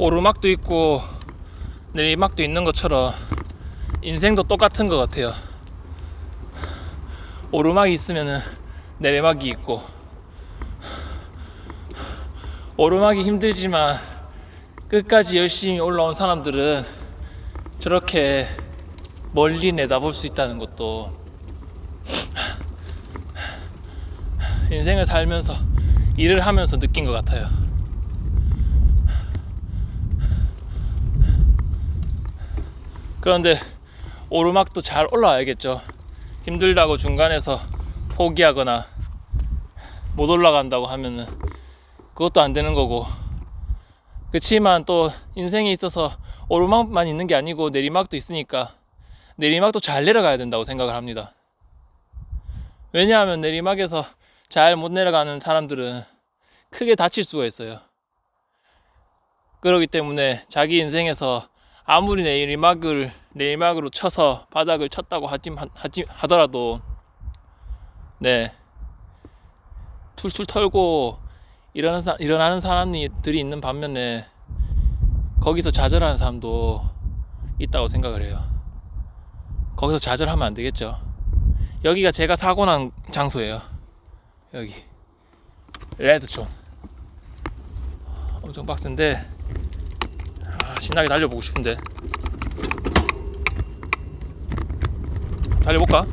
오르막도 있고 내리막도 있는 것처럼 인생도 똑같은 것 같아요. 오르막이 있으면은 내리막이 있고 오르막이 힘들지만 끝까지 열심히 올라온 사람들은 저렇게 멀리 내다볼 수 있다는 것도 인생을 살면서 일을 하면서 느낀 것 같아요. 그런데 오르막도 잘 올라와야겠죠. 힘들다고 중간에서 포기하거나 못 올라간다고 하면은 그것도 안 되는 거고. 그치만 또 인생에 있어서 오르막만 있는 게 아니고 내리막도 있으니까 내리막도 잘 내려가야 된다고 생각을 합니다. 왜냐하면 내리막에서 잘 못 내려가는 사람들은 크게 다칠 수가 있어요. 그렇기 때문에 자기 인생에서 아무리 내리막을 내리막으로 쳐서 바닥을 쳤다고 하지, 하지 하더라도 네 툴툴 털고 일어나는, 사, 일어나는 사람들이 있는 반면에 거기서 좌절하는 사람도 있다고 생각을 해요. 거기서 좌절하면 안 되겠죠. 여기가 제가 사고 난 장소예요. 여기 레드존 엄청 빡센데 아, 신나게 달려보고 싶은데 달려볼까?